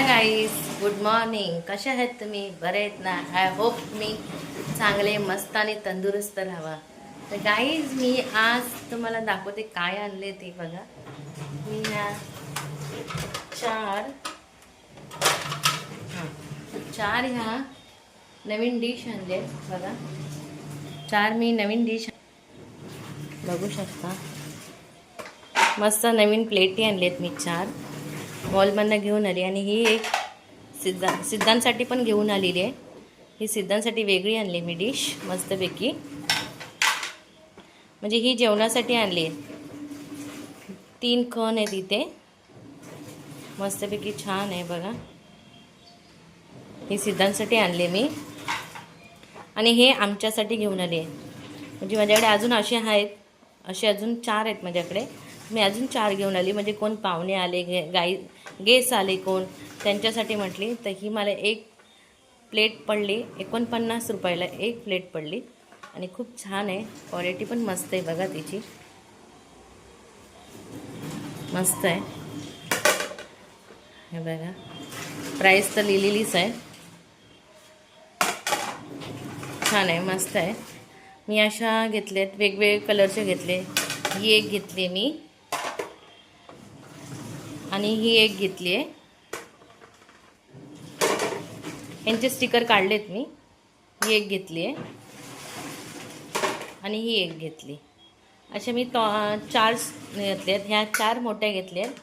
Hi guys good morning कसे आहेत तुम्ही? बरे आहेत ना? आय होप तुम्ही चांगले मस्त आणि तंदुरुस्त राहावा. तर गाईज मी आज तुम्हाला दाखवते काय आणले ते बघा. मी ह्या चार हां चार ह्या नवीन डिश आणले बघा. चार मी नवीन डिश बघू शकता. मस्त नवीन प्लेटी आणलेत मी चार. मॉलमधनं घेऊन आली आणि ही एक सिद्धा सिद्धांसाठी पण घेऊन आलेली आहे. ही सिद्धांसाठी वेगळी आणली मी डिश मस्तपैकी. म्हणजे ही जेवणासाठी आणली आहे. तीन खण आहेत इथे. मस्तपैकी छान आहे बघा. ही सिद्धांसाठी आणले मी. आणि हे आमच्यासाठी घेऊन आले आहे. म्हणजे माझ्याकडे अजून असे आहेत. असे अजून चार आहेत माझ्याकडे. मी अजून चार घेऊन आली. म्हणजे कोण पाहुणे आले गाई गेस आले कोण? त्यांच्यासाठी म्हटली तर ही मला एक प्लेट पडली एकोणपन्नास रुपयाला एक प्लेट पडली. आणि खूप छान आहे क्वालिटी पण मस्त आहे बघा तिची. मस्त आहे. हे बघा. प्राईस तर लिहिलेलीच आहे. छान आहे मस्त आहे. मी अशा घेतल्यात वेगवेगळे कलरचे घेतले. ही एक घेतली मी. आणि ही एक घेतली आहे. यांचे स्टिकर काढलेत मी. ही एक घेतली आहे. आणि ही एक घेतली. अशा मी तो चार घेतले आहेत. ह्या चार मोठ्या घेतल्या आहेत.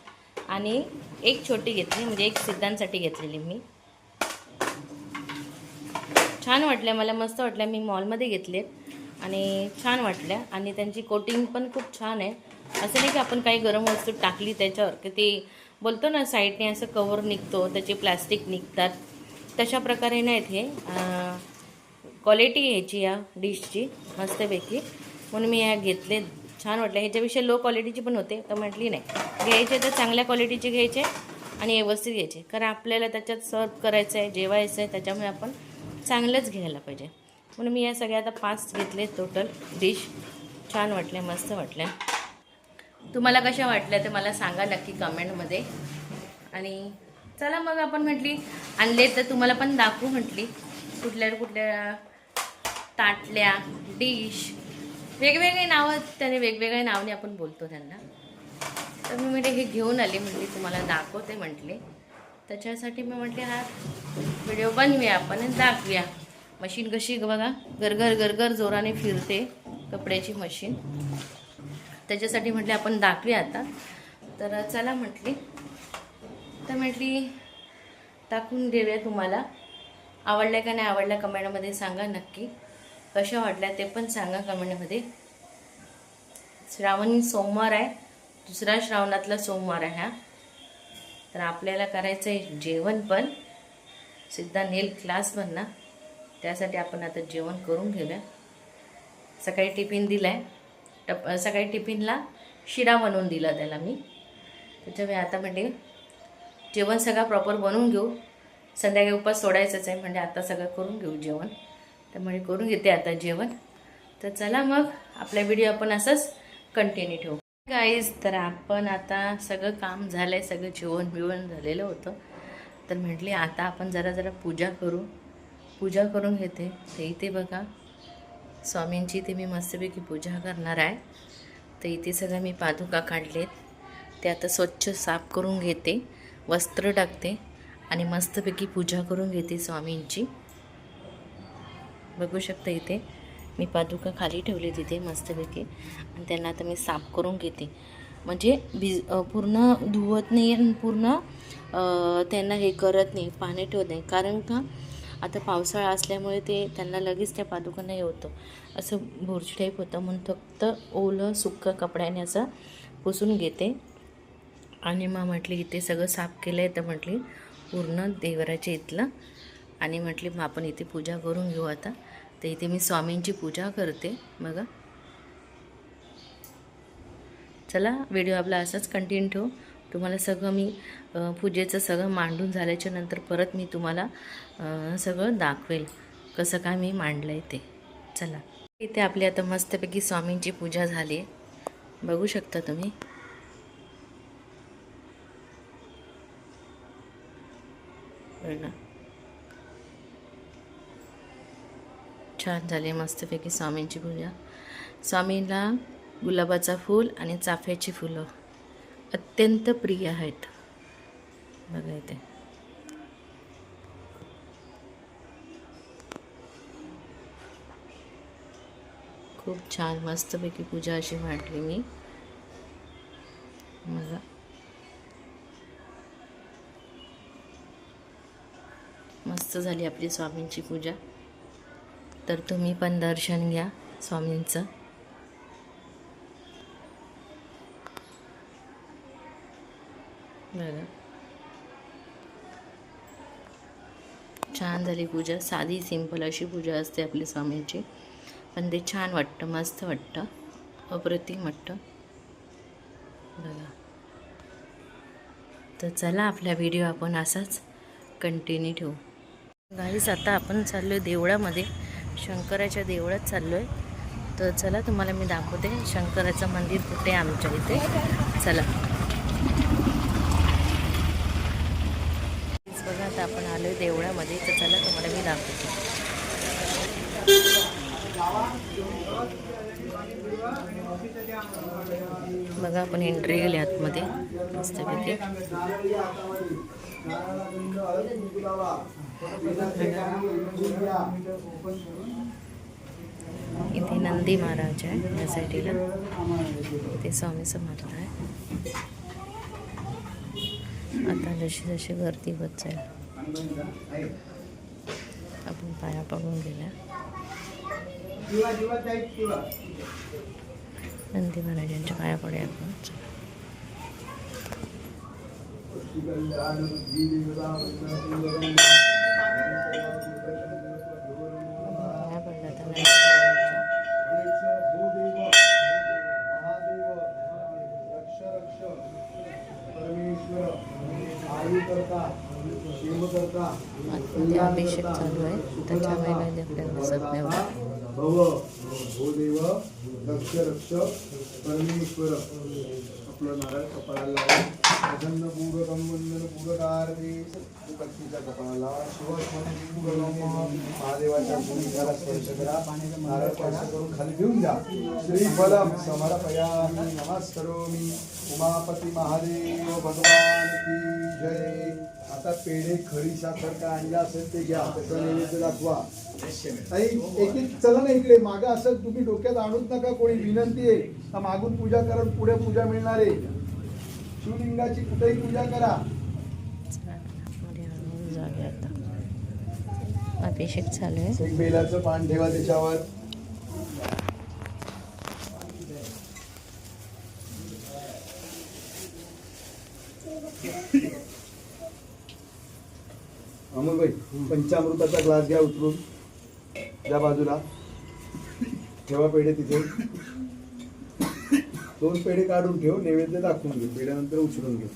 आणि एक छोटी घेतली म्हणजे एक सिद्धांसाठी घेतलेली मी. छान वाटल्या मला मस्त वाटल्या. मी मॉलमध्ये घेतलेत. आणि छान वाटल्या. आणि त्यांची कोटिंग पण खूप छान आहे. असं नाही की आपण काही गरम वस्तू टाकली त्याच्यावर की ते बोलतो ना साईडने असं कवर निघतो त्याचे प्लास्टिक निघतात. तशा प्रकारे नाहीत हे. क्वालिटी ह्याची या डिशची मस्तपैकी. म्हणून मी ह्या घेतले. छान वाटल्या ह्याच्यापेक्षा लो क्वालिटीची पण होते तर म्हटली नाही. घ्यायचे तर चांगल्या क्वालिटीचे घ्यायचे आणि व्यवस्थित घ्यायचे. कारण आपल्याला त्याच्यात सर्व करायचं आहे जेवायचं आहे त्याच्यामुळे आपण चांगलंच घ्यायला पाहिजे. म्हणून मी या सगळ्या आता पाच घेतले टोटल डिश छान वाटल्या मस्त वाटल्या तुम्हाला कशा वाटल्या ते मला सांगा नक्की कमेंटमध्ये. आणि चला मग आपण म्हटली आणले तर तुम्हाला पण दाखवू म्हटली कुठल्या कुठल्या ताटल्या डिश वेगवेगळे नावं त्याने वेगवेगळ्या नावाने आपण बोलतो त्यांना. तर मी म्हटले हे घेऊन आले म्हटली तुम्हाला दाखवते म्हटले. त्याच्यासाठी मी म्हटले हा व्हिडिओ बनवूया आपण आणि दाखवूया. मशीन कशी बघा गरगर गरगर जोराने फिरते कपड्याची मशीन. त्याच्यासाठी म्हटले आपण दाखवूया आता. तर चला म्हटली. तर म्हटली टाकून देऊया तुम्हाला. आवडल्या का नाही आवडल्या कमेंटमध्ये सांगा नक्की. कशा वाटल्या ते पण सांगा कमेंटमध्ये. श्रावण सोमवार आहे. दुसरा श्रावणातला सोमवार आहे हा. तर आपल्याला करायचं आहे जेवण पण. सिद्धा नेल क्लास पण ना त्यासाठी आपण आता जेवण करून घेऊया. सकाळी टिफिन दिला आहे टप सकाळी टिफिनला शिरा बनवून दिला त्याला मी. त्याच्यामुळे आता म्हणजे जेवण सगळं प्रॉपर बनवून घेऊ. संध्याकाळी उपास सोडायचंच आहे म्हणजे आता सगळं करून घेऊ जेवण. त्यामुळे करून घेते आता जेवण. तर चला मग आपला व्हिडिओ आपण असंच कंटिन्यू ठेवू. गाईज तर आपण आता सगळं काम झालं आहे सगळं जेवण बिवण झालेलं होतं. तर म्हटले आता आपण जरा जरा पूजा करू. पूजा करून घेते. ते इथे बघा. स्वामींची ते मी मस्तपैकी पूजा करणार आहे. तर इथे सगळं मी पादुका काढलेत. ते आता स्वच्छ साफ करून घेते वस्त्र टाकते आणि मस्तपैकी पूजा करून घेते स्वामींची. बघू शकता इथे मी पादुका खाली ठेवली तिथे मस्तपैकी आणि त्यांना आता मी साफ करून घेते. म्हणजे भिज पूर्ण धुवत नाही आणि पूर्ण त्यांना हे करत नाही पाणी ठेवत नाही. कारण का? आता पावसाळा असल्यामुळे ते त्यांना लगेच त्या पादुकांना हे होतं असं भुरची टाईप होतं. म्हणून फक्त ओलं सुक्क कपड्याने असं पुसून घेते. आणि मग म्हटली इथे सगळं साफ केलं आहे तर म्हटली पूर्ण देवराच्या इथलं. आणि म्हटली मग आपण इथे पूजा करून घेऊ आता. तर इथे मी स्वामींची पूजा करते. बघा. चला व्हिडिओ आपला असाच कंटिन्यू ठेवू. तुम्हाला सगळं मी पूजेचं सगळं मांडून झाल्याच्यानंतर परत मी तुम्हाला सगळं दाखवेल. कसं काय मी मांडलं आहे ते. चला. इथे आपली आता मस्तपैकी स्वामींची पूजा झाली आहे बघू शकता तुम्ही. छान झाली मस्तपैकी स्वामींची पूजा. स्वामींना गुलाबाचा फूल आणि चाफ्याची फुलं. अत्यंत प्रिय आहेत. बघा इथे. खूप छान मस्तपैकी पूजा अशी मांडली मी. मला मस्त झाली आपली स्वामींची पूजा. तर तुम्ही पण दर्शन घ्या स्वामींचं. छान झाली पूजा. साधी सिंपल अशी पूजा असते आपली स्वामींची. पण ते छान वाटतं मस्त वाटतं. अप्रतिम वाटतं. बघा. तर चला आपला व्हिडिओ आपण असाच कंटिन्यू ठेवू. गाईस आता आपण चाललो आहे देवळामध्ये. शंकराच्या देवळात चाललो आहे तर चला तुम्हाला मी दाखवते. शंकराचं मंदिर कुठे आमच्या इथे. चला बघा आता आपण आलो आहे देवळामध्ये तर चला तुम्हाला मी दाखवते. बघा आपण एंट्री गेली आतमध्ये. मस्तपैकी. इथे नंदी महाराज आहे या साईडीला. इथे स्वामी समर्थ आहे. आता जशी जशी गर्दी होत जाईल. आपण पाया पडून गेल्या नंदी महाराजांच्या पाया पडूया आपण चला. आतमध्ये चालू आहे. त्याच्यामुळे काही आपल्याला दिसत नाही रक्ष रक्ष परमेश्वर आपलं नारळ कपाळाला लावून प्रसन्न पूर्वकम वंदन पूर्वकारते पत्नीच्या कपाळाला महादेवाच्या भूमिकाला स्पर्श करा नारळ स्पर्श करून खाली घेऊन जा श्रीफलम समर्पयामी नमस्करोमी उमापती महादेव भगवान की जय. आता पेढे खडी साखर काय आणला असेल ते घ्या. त्याचं नैवेद्य दाखवा. ताई, एक एक चला ना इकडे. मागं असं तुम्ही डोक्यात आणूच नका. कोणी विनंती आहे मागून पूजा करून पुढे पूजा मिळणार आहे. शिवलिंगाची कुठेही पूजा करा. अभिषेक चालू आहे. बेलाचं पान ठेवा त्याच्यावर. पंचामृताचा ग्लास घ्या उतरून त्या बाजूला. ठेवा पेढे तिथे. दोन पेढे काढून ठेव नैवेद्य दाखवून घे. पेढ्यानंतर उचलून घे.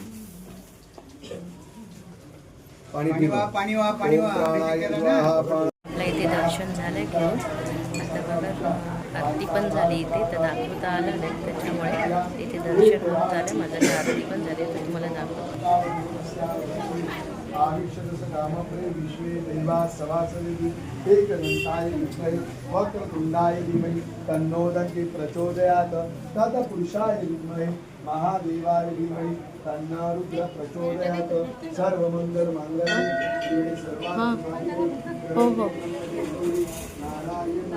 पाणी पाणी वा पिवा पाणी वा पाणी वा. ओम प्राणाय अभिषेक केला स्वाहा, ना. प्राण- आपल्या इथे दर्शन झालं घेऊन आता बघा आरती पण झाली इथे. तर दाखवता आलं नाही त्याच्यामुळे इथे दर्शन होऊन झालं. माझं आरती पण झाली तर तुम्हाला दाखवतो. आयुष्यदस कामप्रे विश्वे दैवा सवासदी एकदन्ताय विद्महे वक्रतुण्डाय धीमहि तन्नो दन्ति प्रचोदयात् तत्पुरुषाय विद्महे महादेवाय धीमहि तन्नो रुद्र प्रचोदयात् सर्वमङ्गलमाङ्गल्ये शिवे सर्वार्थसाधिके हो हो। नारायण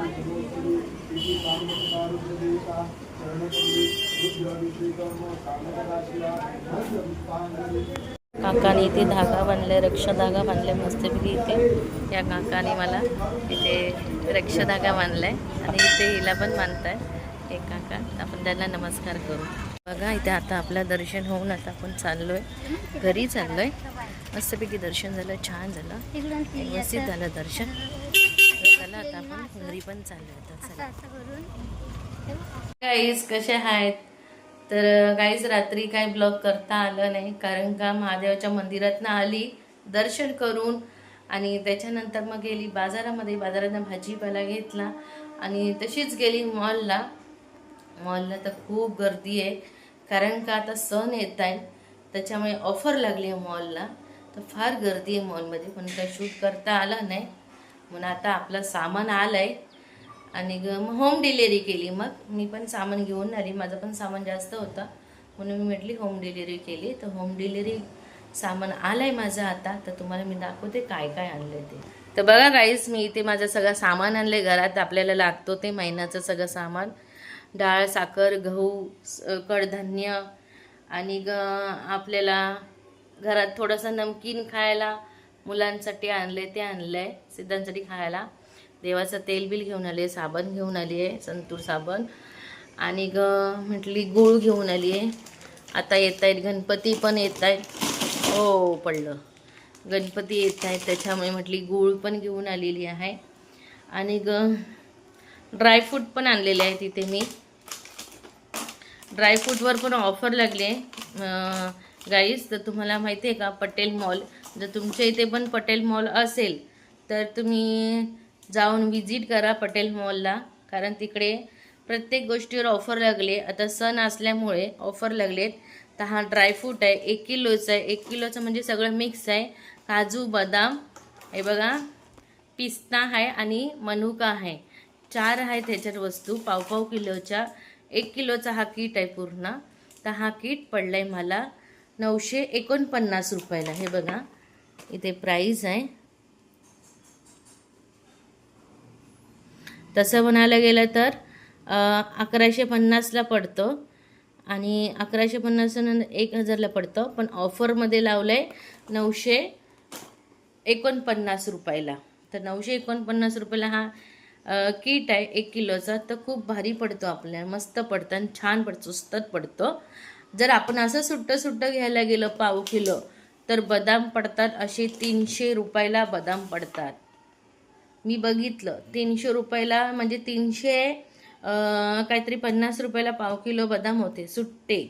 काकाने इथे धागा बांधलाय रक्षाधागा बांधलाय मस्तपैकी इथे. या काकाने मला इथे रक्षाधागा बांधलाय आणि इथे हिला पण बांधताय. एक काका आपण त्यांना नमस्कार करू. बघा इथे आता आपलं दर्शन होऊन आता आपण चाललोय. घरी चाललोय. मस्तपैकी दर्शन झालं छान झालं. व्यवस्थित झालं दर्शन. चला आता आपण घरी पण चाललोय. आता चला. गाईज कसे आहेत? तर गाईज रात्री काय ब्लॉग करता आलं नाही. कारण का महादेवाच्या मंदिरातनं आली दर्शन करून आणि त्याच्यानंतर मग गेली बाजारामध्ये. बाजारातनं भाजीपाला घेतला आणि तशीच गेली मॉलला मॉलला तर खूप गर्दी आहे. कारण का आता सण येत आहे. त्याच्यामुळे ऑफर लागली आहे मॉलला तर फार गर्दी आहे मॉलमध्ये पण काय शूट करता आलं नाही. म्हणून आता आपलं सामान आलं आहे आणि ग मग होम डिलिव्हरी केली. मग मी पण सामान घेऊन आली. माझं पण सामान जास्त होतं. म्हणून मी म्हटली होम डिलिव्हरी केली. तर होम डिलिव्हरी सामान आलं आहे माझं आता. तर तुम्हाला मी दाखवते काय काय आणलं ते. तर बघा गाईस मी इथे माझं सगळं सामान आणलं घरात आपल्याला लागतो ते महिन्याचं सगळं सामान. डाळ साखर गहू स- कडधान्य आणि ग आपल्याला घरात थोडंसं नमकीन खायला मुलांसाठी आणले ते आणलं आहे सिद्धांसाठी खायला. देवाचं तेल बिल घेऊन आले साबण घेऊन आली आहे संतूर साबण. आणि ग म्हटली गूळ घेऊन आली आहे आता येत आहेत गणपती पण येत आहेत हो पडलं. गणपती येत आहेत त्याच्यामुळे म्हटली गूळ पण घेऊन आलेली आहे. आणि ग ड्रायफ्रूट पण आणलेले आहे तिथे मी. ड्रायफ्रूटवर पण ऑफर लागले गाईस तर तुम्हाला माहिती आहे का पटेल मॉल. जर तुमच्या इथे पण पटेल मॉल असेल तर तुम्ही जाऊन विजिट करा पटेल मॉलला कारण तिकडे प्रत्येक गोष्टीवर ऑफर लागले. आता सण असल्यामुळे ऑफर लागलेत. तर हा ड्रायफ्रूट आहे एक किलोचा आहे. एक किलोचं म्हणजे सगळं मिक्स आहे. काजू बदाम हे बघा पिस्ता आहे आणि मनुका आहे. चार आहे त्याच्यात वस्तू. पाव पाव किलोच्या. एक किलोचा हा किट आहे पूर्ण. तर हा किट पडला आहे मला नऊशे एकोणपन्नास रुपयाला. हे बघा इथे प्राईज आहे. तसं म्हणायला गेलं तर अकराशे पन्नासला पडतं. आणि अकराशे पन्नास एक हजारला पडतं. पण ऑफरमध्ये लावलं आहे नऊशे एकोणपन्नास रुपयाला. तर नऊशे एकोणपन्नास रुपयाला हा किट आहे एक किलोचा. तर खूप भारी पडतो आपल्याला मस्त पडतं आणि छान पडतो सुस्तत पडतो. जर आपण असं सुट्टं सुट्टं घ्यायला गेलं पाव किलो तर बदाम पडतात असे तीनशे रुपयाला बदाम पडतात. मी बघितलं. तीनशे रुपयाला म्हणजे तीनशे काहीतरी पन्नास रुपयाला पाव किलो बदाम होते सुट्टे.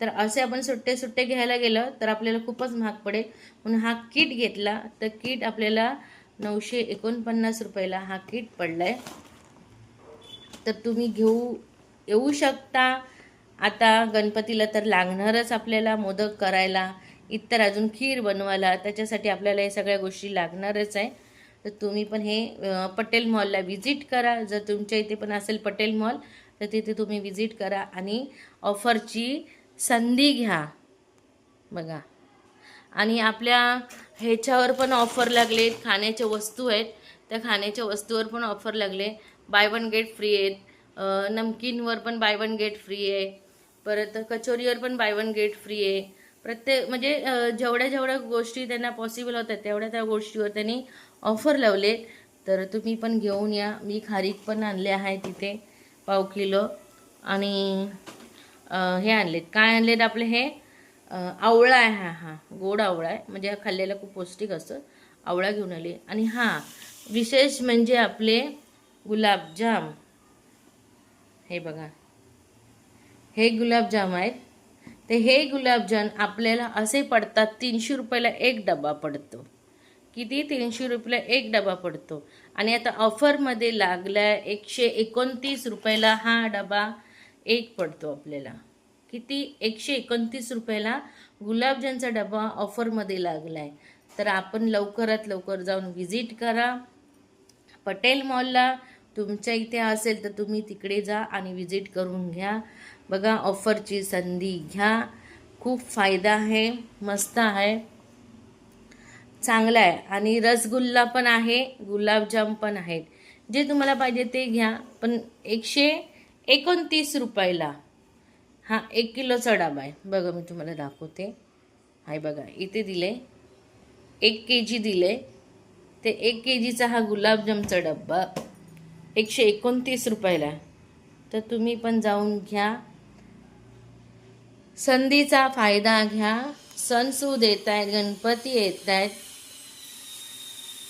तर असे आपण सुट्टे सुट्टे घ्यायला गेलं तर आपल्याला खूपच महाग पडेल. म्हणून हा किट घेतला तर किट आपल्याला नऊशे एकोणपन्नास रुपयाला हा किट पडला आहे तर तुम्ही घेऊ येऊ शकता. आता गणपतीला तर लागणारच आपल्याला मोदक करायला. इतर अजून खीर बनवायला त्याच्यासाठी आपल्याला या सगळ्या गोष्टी लागणारच आहे. तर तुम्ही पण हे पटेल मॉलला व्हिजिट करा. जर तुमच्या इथे पण असेल पटेल मॉल तर तिथे तुम्ही व्हिजिट करा आणि ऑफरची संधी घ्या. बघा. आणि आपल्या ह्याच्यावर पण ऑफर लागले खाण्याच्या वस्तू आहेत. त्या खाण्याच्या वस्तूवर पण ऑफर लागले. बाय वन गेट फ्री आहेत. नमकीनवर पण बाय वन गेट फ्री आहे. परत कचोरीवर पण बाय वन गेट फ्री आहे. प्रत्येक म्हणजे जेवढ्या जेवढ्या गोष्टी त्यांना पॉसिबल होतात तेवढ्या त्या गोष्टीवर त्यांनी ऑफर लावले तर तुम्ही पण घेऊन या. मी खारीक पण आणले आहे तिथे पाव किलो. आणि हे आणलेत. काय आणलेत आपले हे? आवळा आहे हा हा. गोड आवळा आहे. म्हणजे हा खाल्लेला खूप पौष्टिक असतं आवळा घेऊन आले. आणि हां विशेष म्हणजे आपले गुलाबजाम. हे बघा. हे गुलाबजाम आहेत. तर हे गुलाबजाम आपल्याला असे पडतात तीनशे रुपयाला एक डबा पडतो. किती? तीनशे रुपयाला एक डबा पडतो. आणि आता ऑफरमध्ये लागला एकशे एकोणतीस रुपयाला हा डबा एक पडतो आपल्याला. किती? एकशे एकोणतीस रुपयाला गुलाबजामचा डबा ऑफरमध्ये लागला आहे तर आपण लवकरात लवकर जाऊन व्हिजिट करा. पटेल मॉलला तुमच्या इथे असेल तर तुम्ही तिकडे जा आणि व्हिजिट करून घ्या. बघा ऑफरची संधी घ्या. खूप फायदा आहे मस्त आहे. चांगला आहे. आणि रसगुल्ला पण आहे गुलाबजाम पण आहेत. जे तुम्हाला पाहिजे ते घ्या. पण एकशे एकोणतीस रुपयाला हा एक किलोचा डबा आहे. बघा मी तुम्हाला दाखवते. हाय बघा इथे दिले. एक के जी दिले. ते एक के जीचा हा गुलाबजामचा डब्बा एकशे एकोणतीस रुपयाला आहे. तर तुम्ही पण जाऊन घ्या. संधीचा फायदा घ्या. सणसूद येत आहेत गणपती येत आहेत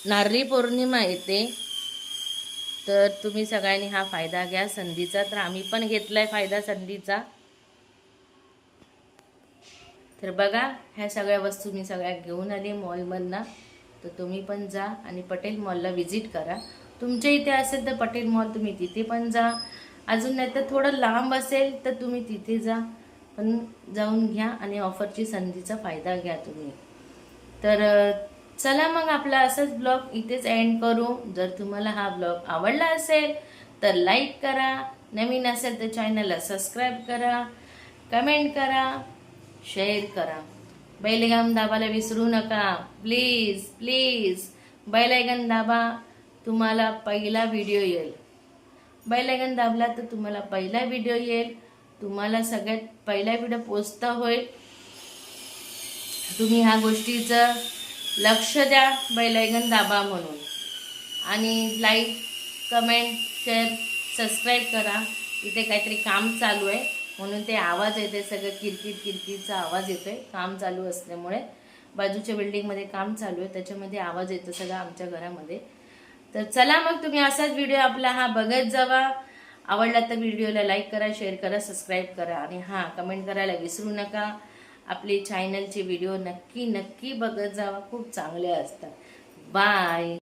नारळी पौर्णिमा येते. तर तुम्ही सगळ्यांनी हा फायदा घ्या. संधीचा तर आम्ही पण घेतलाय फायदा संधीचा. तर बघा ह्या सगळ्या वस्तू मी सगळ्या घेऊन आली मॉलमधनं. तर तुम्ही पण जा आणि पटेल मॉलला व्हिजिट करा. तुमच्या इथे असेल तर पटेल मॉल तुम्ही तिथे पण जा. अजून नाही तर थोडं लांब असेल तर तुम्ही तिथे जा. पण जाऊन घ्या आणि ऑफरची संधीचा फायदा घ्या तुम्ही. तर चला मग आपला असाच ब्लॉग इथेच एंड करू. जर तुम्हाला हा ब्लॉग आवडला असेल तर लाईक करा. नवीन असेल तर चॅनलला सबस्क्राईब करा. कमेंट करा. शेअर करा. बैलगाम दाबाला विसरू नका. प्लीज प्लीज बैलगन दाबा तुम्हाला पहिला व्हिडिओ येईल. बैलगन दाबला तर तुम्हाला पहिला व्हिडिओ येईल. तुम्हाला सगळ्यात पहिला व्हिडिओ पोचता होईल. तुम्ही ह्या गोष्टीचं लक्ष द्या बैलगान दाबा म्हणून. आणि लाईक कमेंट शेअर सबस्क्राईब करा. इथे काहीतरी काम चालू आहे. म्हणून ते आवाज येते सगळं किरकिर किरकिरचा आवाज येतो आहे काम चालू असल्यामुळे. बाजूच्या बिल्डिंगमध्ये काम चालू आहे. त्याच्यामध्ये आवाज येतो सगळा आमच्या घरामध्ये. तर चला मग तुम्ही असाच व्हिडिओ आपला हा बघत जावा. आवडला तर व्हिडिओला लाईक करा शेअर करा सबस्क्राईब करा. आणि हां कमेंट करायला विसरू नका. आपले चॅनलचे व्हिडिओ नक्की नक्की बघत जावा. खूप चांगले असतात. बाय